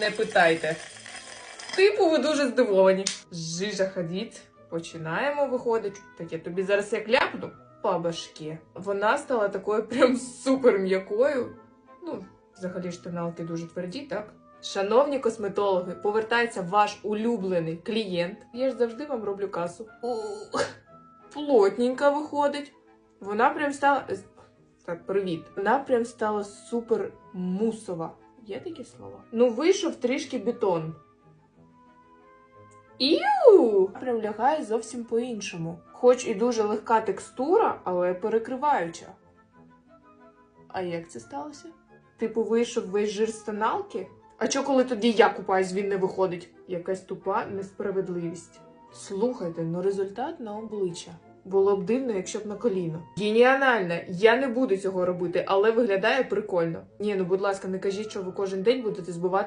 Не питайте. Типу, ви дуже здивовані. Жижа ходіть. Починаємо виходить. Так я тобі зараз як ляпну по башки. Вона стала такою прям супер м'якою. Ну, взагалі ж тоналки дуже тверді, так? Шановні косметологи, повертається ваш улюблений клієнт. Я ж завжди вам роблю касу. Плотненька виходить. Вона прям стала. Так, привіт. Вона прям стала супер мусова. Є такі слова? Ну, вийшов трішки бетон. Іу! Прям лягає зовсім по-іншому. Хоч і дуже легка текстура, але перекриваюча. А як це сталося? Типу, вийшов весь жир з тоналки? А чо, коли тоді я купаюсь, він не виходить? Якась тупа несправедливість. Слухайте, ну результат на обличчя. Було б дивно, якщо б на коліно. Геніанально! Я не буду цього робити, але виглядає прикольно. Ні, ну будь ласка, не кажіть, що ви кожен день будете збивати